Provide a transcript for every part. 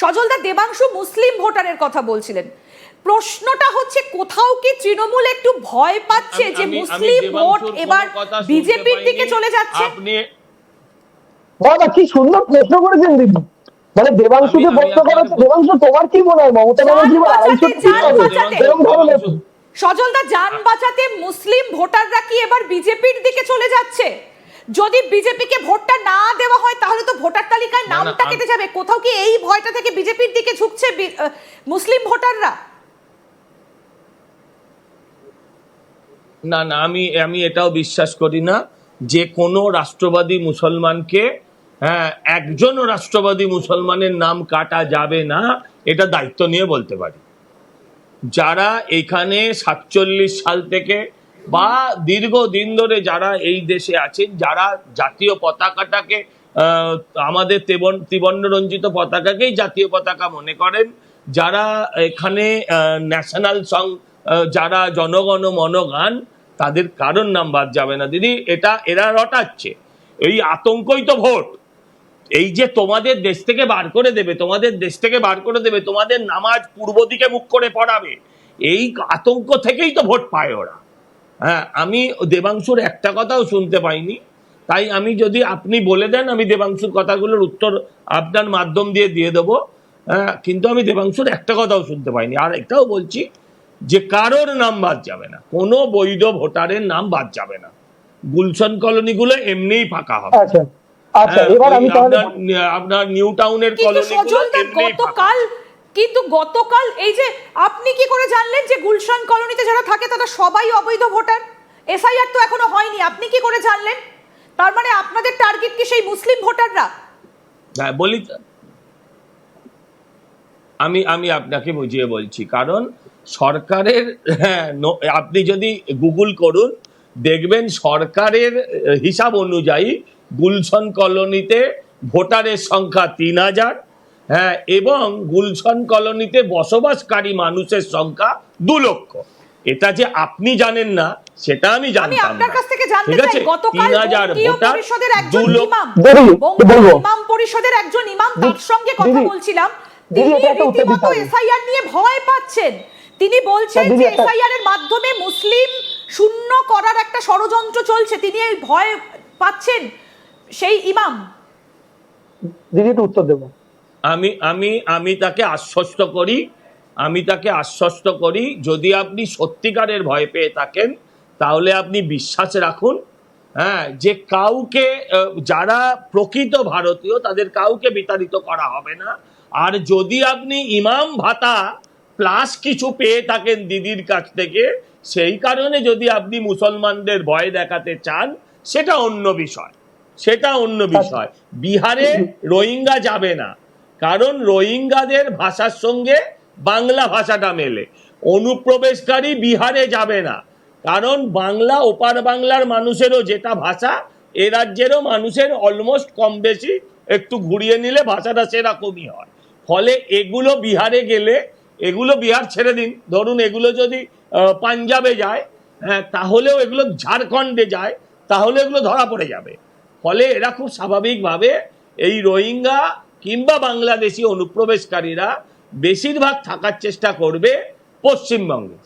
সজলদা দেবাংশু মুসলিম ভোটারের কথা বলছিলেন। প্রশ্নটা হচ্ছে কোথাও কি তৃণমূল একটু ভয় পাচ্ছে যে মুসলিম ভোট এবার বিজেপির দিকে চলে যাচ্ছে? আপনি বাবা কি সুন্দর প্রশ্ন করেছেন দিদি। মানে দেবাংশুকে প্রশ্ন করা দেবাংশু তোমার কি মনে হয়? মমতা ব্যানার্জি বা আড়াইশো। এরকম ধরনের সজলদা যান বাঁচাতে মুসলিম ভোটাররা কি এবার বিজেপির দিকে চলে যাচ্ছে? যদি বিজেপিকে ভোটটা না দেওয়া হয় তাহলে তো ভোটার তালিকায় নামটা কেটে যাবে। কোথাও কি এই ভয়টা থেকে বিজেপির দিকে ঝুঁকছে মুসলিম ভোটাররা? না না আমি আমি এটাও বিশ্বাস করি না যে কোনো রাষ্ট্রবাদী মুসলমানকে হ্যাঁ একজনও রাষ্ট্রবাদী মুসলমানের নাম কাটা যাবে না এটা দায়িত্ব নিয়ে বলতে পারি। যারা এখানে সাতচল্লিশ সাল থেকে বা দীর্ঘদিন ধরে যারা এই দেশে আছেন, যারা জাতীয় পতাকাটাকে আমাদের তেবন- ত্রিবর্ণ রঞ্জিত পতাকাকেই জাতীয় পতাকা মনে করেন, যারা এখানে ন্যাশনাল সং যারা জনগণ মন গান তাদের কারোর নাম বাদ যাবে না। দিদি, এটা এরা রটাচ্ছে। এই আতঙ্কই তো ভোট। এই যে তোমাদের দেশ থেকে বার করে দেবে, তোমাদের দেশ থেকে বার করে দেবে, তোমাদের নামাজ পূর্ব দিকে মুখ করে পড়াবে, এই আতঙ্ক থেকেই তো ভোট পায় ওরা। হ্যাঁ আমি দেবাংশুর একটা কথাও শুনতে পাইনি। তাই আমি যদি আপনি বলে দেন আমি দেবাংশুর কথাগুলোর উত্তর আপনার মাধ্যম দিয়ে দিয়ে দেবো। হ্যাঁ কিন্তু আমি দেবাংশুর একটা কথাও শুনতে পাইনি। আর এটাও বলছি যে কারোর নাম বাদ যাবে না। কোনো বৈধ ভোটারের নাম বাদ যাবে না। গুলশন কলোনিগুলো এমনিই ফাঁকা হবে। আচ্ছা আচ্ছা হ্যাঁ, এবার আমি তাহলে আপনার আপনার নিউ টাউনের ফাঁকা। গতকাল কিন্তু গতকাল এই যে আপনি কি করে জানলেন যে গুলশান কলোনিতে যারা থাকে তারা সবাই অবৈধ ভোটার? এসআইআর তো এখনও হয়নি, আপনি কি করে জানলেন? তার মানে আপনাদের টার্গেট কি সেই মুসলিম ভোটাররা? হ্যাঁ বলি। আমি আমি আপনাকে বুঝিয়ে বলছি, কারণ সরকারের হ্যাঁ আপনি যদি গুগল করুন, দেখবেন সরকারের হিসাব অনুযায়ী গুলশন কলোনিতে ভোটারের সংখ্যা তিন হাজার হ্যাঁ এবং গুলশন কলোনিতে বসবাসকারী মানুষের সংখ্যা দু লক্ষ। এটা যে আপনি জানেন না সেটা আমি জানি আপনার কাছ থেকে জানতে চাই গতকাল তিন হাজার পরিষদের একজন ইমাম। ইমাম পরিষদের একজন ইমাম তার সঙ্গে কথা বলছিলাম। তিনি রীতিমতো এসআইআর নিয়ে ভয় পাচ্ছেন। তিনি বলছেন যে এসআইআর এর মাধ্যমে মুসলিম শূন্য করার একটা ষড়যন্ত্র চলছে। তিনি এই ভয় পাচ্ছেন সেই ইমাম। দিদি একটু উত্তর দেবো। আমি আমি আমি তাকে আশ্বস্ত করি, আমি তাকে আশ্বস্ত করি, যদি আপনি সত্যিকারের ভয় পেয়ে থাকেন, তাহলে আপনি বিশ্বাস রাখুন হ্যাঁ যে কাউকে যারা প্রকৃত ভারতীয়, তাদের কাউকে বিতাড়িত করা হবে না। আর যদি আপনি ইমাম ভাতা প্লাস কিছু পেয়ে থাকেন দিদির কাছ থেকে, সেই কারণে যদি আপনি মুসলমানদের ভয় দেখাতে চান, সেটা অন্য বিষয়, সেটা অন্য বিষয়। বিহারে রোহিঙ্গা যাবে না। কারণ রোহিঙ্গাদের ভাষার সঙ্গে বাংলা ভাষাটা মেলে। অনুপ্রবেশকারী বিহারে যাবে না। কারণ বাংলা, ওপার বাংলার মানুষেরও যেটা ভাষা, এ রাজ্যেরও মানুষের অলমোস্ট কম বেশি একটু ঘুরিয়ে নিলে ভাষাটা সেরকমই হয়। ফলে এগুলো বিহারে গেলে, এগুলো বিহার ছেড়ে দিন। ধরুন এগুলো যদি পাঞ্জাবে যায় হ্যাঁ তাহলেও এগুলো ঝাড়খণ্ডে যায়, তাহলে এগুলো ধরা পড়ে যাবে। ফলে এরা খুব স্বাভাবিকভাবে এই রোহিঙ্গা কিংবা বাংলাদেশি অনুপ্রবেশকারীরা বেশিরভাগ থাকার চেষ্টা করবে পশ্চিমবঙ্গে।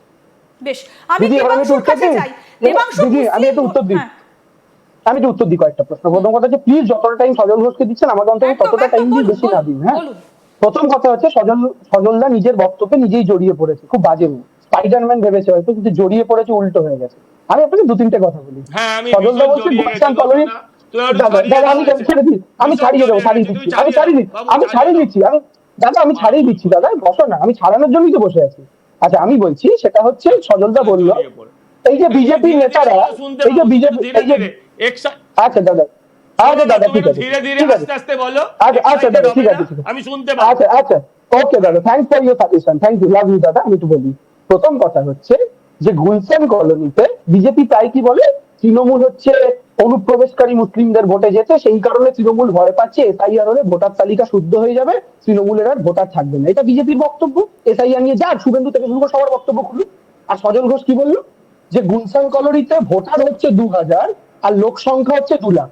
বেশ আমি দেবাংশুর উত্তর কাছে দিই? যাই দেবাংশু আমি একটু উত্তর দিই। হ্যাঁ, আমি একটু উত্তর দিই কয়েকটা প্রশ্ন। প্রথম কথা হচ্ছে প্লিজ যতটা টাইম সজল ঘোষকে দিচ্ছেন আমাকে অন্তত ততটা টাইম দিয়ে বেশি না দিন হ্যাঁ? প্রথম কথা হচ্ছে সজল সজলদা নিজের বক্তব্যে নিজেই জড়িয়ে পড়েছে। খুব বাজে মুখ। স্পাইডারম্যান ভেবেছে হয়তো কিন্তু জড়িয়ে পড়েছে উল্টো হয়ে গেছে। আমি আপনাকে দু তিনটে কথা বলি। হ্যাঁ সজলদা বলছে গুলশান কলোনি আমি ছাড়িয়ে দেবো ছাড়িয়ে দিচ্ছি আমি ছাড়িয়ে দিচ্ছি আমি ছাড়িয়ে দিচ্ছি আমি দাদা আমি ছাড়িয়ে দিচ্ছি দাদা বসো না আমি ছাড়ানোর জন্যই তো বসে আছি। আচ্ছা আমি বলছি সেটা হচ্ছে সজলদা বলল এই যে বিজেপি নেতারা এই যে বিজেপি এই যে আচ্ছা দাদা আচ্ছা দাদা ঠিক আছে ধীরে ধীরে আস্তে আস্তে বলো। আচ্ছা আচ্ছা দাদা ঠিক আছে না? ঠিক আছে। আমি শুনতে পাবো। আচ্ছা আচ্ছা ওকে দাদা thanks for your suggestion thank you love you দাদা আমি একটু বলি। প্রথম কথা হচ্ছে যে গুলশান কলোনিতে বিজেপি তাই কি বলে? তৃণমূল হচ্ছে অনুপ্রবেশকারী মুসলিমদের ভোটে যেতে সেই কারণে তৃণমূল ভয় পাচ্ছে এসআইআর হলে ভোটার তালিকা শুদ্ধ হয়ে যাবে তৃণমূলের আর ভোটার থাকবে না। এটা বিজেপির বক্তব্য। এসআইআর নিয়ে যার শুভেন্দু থেকে শুরু সবার বক্তব্য খুলুন। আর সজল ঘোষ কি বলল? যে গুলশান কলোনিতে ভোটার হচ্ছে দু হাজার আর লোক সংখ্যা হচ্ছে দু লাখ।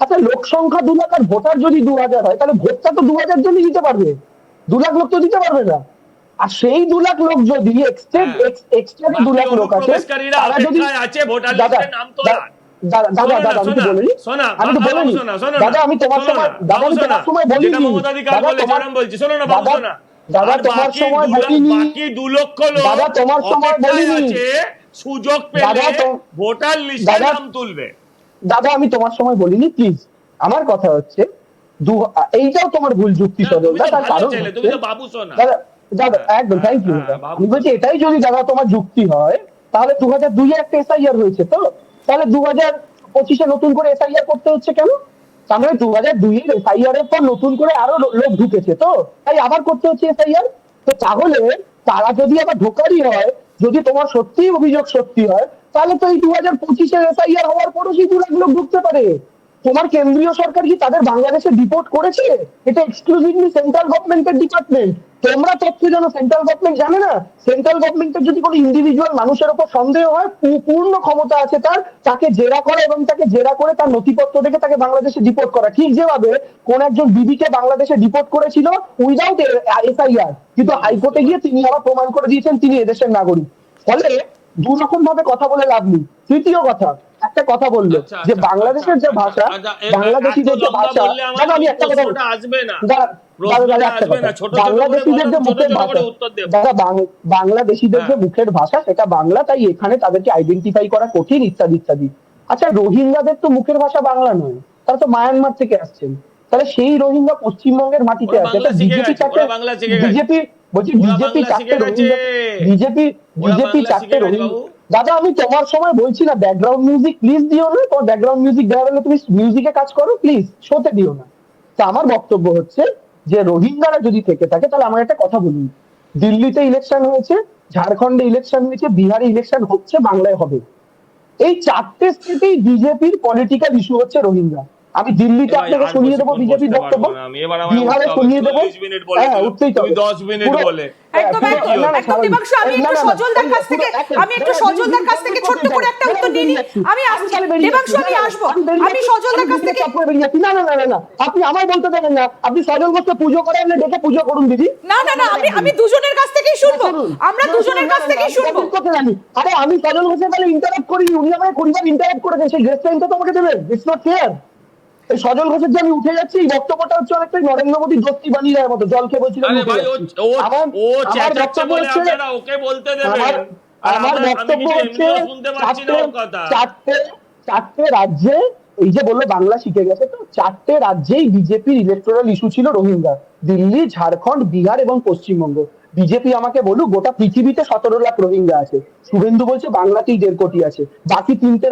আচ্ছা লোক সংখ্যা দু লাখ আর ভোটার যদি দু হাজার হয় তাহলে ভোটটা তো দু হাজার জনই দিতে পারবে। দু লাখ লোক তো দিতে পারবে না। আর সেই দু লাখ লোক যদি এক্সটেন্ড হ্যাঁ। এক্সট্রা দু লাখ লোক আছে তারা যদি আছে ভোটার নাম তোলার। দাদা আমি তো বলিনি। আমি তো বলিনি। শোনো, শোনো দাদা আমি তোমার সময় দাদা আমি তোমার সময় বলিনি। দাদা তোমার বলছি, শোনো না, বাবু দাদা দাদা তোমার সময় বলিনি। বাকি দু লক্ষ লোক দাদা, তোমার সময় বলিনি। সুযোগ পেলে ভোটার লিস্টে নাম তুলবে। দাদা আমি তোমার সময় বলিনি প্লিজ আমার কথা হচ্ছে এইটাও তোমার ভুল যুক্তি তার কারণ দাদা দাদা একদম হ্যাঁ, থ্যাংক ইউ হ্যাঁ, আমি বলছি এটাই যদি দাদা তোমার যুক্তি হয় তাহলে দু হাজার দুই একটা এসআইআর হয়েছে তো? তাহলে দু হাজার পঁচিশে নতুন করে এসআইআর করতে হচ্ছে কেন? মানে দু হাজার দুই এর এসআইআর এর পর নতুন করে আরও লোক ঢুকেছে তো? তাই আবার করতে হচ্ছে এসআইআর তো তাহলে তারা যদি আবার ঢোকারই হয়, যদি তোমার সত্যি অভিযোগ সত্যি হয়, তাহলে তো এই দু হাজার পঁচিশের এসআইআর হওয়ার পরও সেই দু লাখ লোক ঢুকতে পারে। তোমার কেন্দ্রীয় সরকার কি তাদের বাংলাদেশে ডিপোর্ট করেছে? এটা এক্সক্লুসিভলি সেন্ট্রাল গভর্নমেন্টের ডিপার্টমেন্ট তোমরা তথ্য জানো সেন্ট্রাল গভর্নমেন্ট জানে না? সেন্ট্রাল গভর্নমেন্টের যদি কোনো ইন্ডিভিজুয়াল মানুষের উপর সন্দেহ হয় পূর্ণ ক্ষমতা আছে তার, তাকে জেরা করা এবং তাকে জেরা করে তার নথিপত্র দেখে তাকে বাংলাদেশে ডিপোর্ট করা। ঠিক যেভাবে কোন একজন বিবিকে বাংলাদেশে ডিপোর্ট করেছিল উইদাউট এসআইআর কিন্তু হাইকোর্টে গিয়ে তিনি আবার প্রমাণ করে দিয়েছেন, তিনি এদেশের নাগরিক। ফলে দু রকম ভাবে কথা বলে লাভ নেই। তৃতীয় কথা একটা কথা বলল আচ্ছা, যে আচ্ছা, বাংলাদেশের যে আচ্ছা, ভাষা আচ্ছা, বাংলাদেশিদের যে ভাষা আমি একটা কথা আসবে না বাংলাদেশিদের যে মুখের ভাষা দাদা বাংলাদেশিদের যে হ্যাঁ। মুখের ভাষা সেটা বাংলা তাই এখানে তাদেরকে আইডেন্টিফাই করা কঠিন ইত্যাদি ইত্যাদি আচ্ছা রোহিঙ্গাদের তো মুখের ভাষা বাংলা নয় তারা তো মায়ানমার থেকে আসছেন তাহলে সেই রোহিঙ্গা পশ্চিমবঙ্গের মাটিতে আছে বিজেপি চারটে গেছে। বিজেপি বলছি বিজেপি চারটে রোহিঙ্গা বিজেপি বিজেপি চারটে রোহিঙ্গা। দাদা, আমি তোমার সময় বলছি না ব্যাকগ্রাউন্ড মিউজিক প্লিজ দিও না, তোমার ব্যাকগ্রাউন্ড মিউজিক দেওয়া হলে তুমি মিউজিকে কাজ করো প্লিজ শোতে দিও না। তা আমার বক্তব্য হচ্ছে যে, রোহিঙ্গারা যদি থেকে থাকে, তাহলে আমার একটা কথা বলুন দিল্লিতে ইলেকশন হয়েছে, ঝাড়খণ্ডে ইলেকশন হয়েছে, বিহারে ইলেকশন হচ্ছে, বাংলায় হবে। এই চারটে স্টেটেই বিজেপির পলিটিক্যাল ইস্যু হচ্ছে রোহিঙ্গা। আমি দিল্লিতে আপনাকে শুনিয়ে দেবো বিজেপির বক্তব্য? বিহারে শুনিয়ে দেবো? 40 মিনিট বলে হ্যাঁ উঠতেই হবে 10 মিনিট বলে। একদম একদম পুরো- না, না, একদম স্বাভাবিক। দেবাংশু আমি একটু না, না, সজলদার কাছ থেকে আমি একটু সজলদার কাছ থেকে ছোট্ট করে একটা উত্তর নিয়ে নিই। আমি আসছি। দেবাংশু আমি আসব। আমি সজলদার কাছ থেকে না না না না না। আপনি আমায় বলতে দেবেন না। আপনি সজল বসতে পুজো করেন না ডেকে পুজো করুন দিদি। না না না আমি আমি দুজনের কাছ থেকেই শুনব। আমরা দুজনের কাছ থেকেই শুনব। আরে আমি সজল ঘোষের তাহলে ইন্টারাপ্ট করিনি। উনি আমাকে কুড়িবার ইন্টারাপ্ট করেছেন সেই গ্রেস টাইমটা তো আমাকে দেবেন। ইটস নট ফেয়ার এই সজল ঘোষের যে আমি উঠে যাচ্ছি এই বক্তব্যটা হচ্ছে অনেকটাই নরেন্দ্র মোদী দোস্তি বানিয়ে দেওয়ার মতো জলকে বলছিলাম আমার বক্তব্য হচ্ছে ওকে বলতে দেবেন আমার বক্তব্য হচ্ছে চারটে চারটে রাজ্যে এই যে বলল বাংলা শিখে গেছে তো চারটে রাজ্যেই বিজেপির ইলেকট্রাল ইস্যু ছিল রোহিঙ্গা। দিল্লি ঝাড়খণ্ড বিহার এবং পশ্চিমবঙ্গ। বিজেপি আমাকে বলুক গোটা পৃথিবীতে সতেরো লাখ রোহিঙ্গা আছে। শুভেন্দু বলছে বাংলাতেই দেড় কোটি আছে। বাকি তিনটে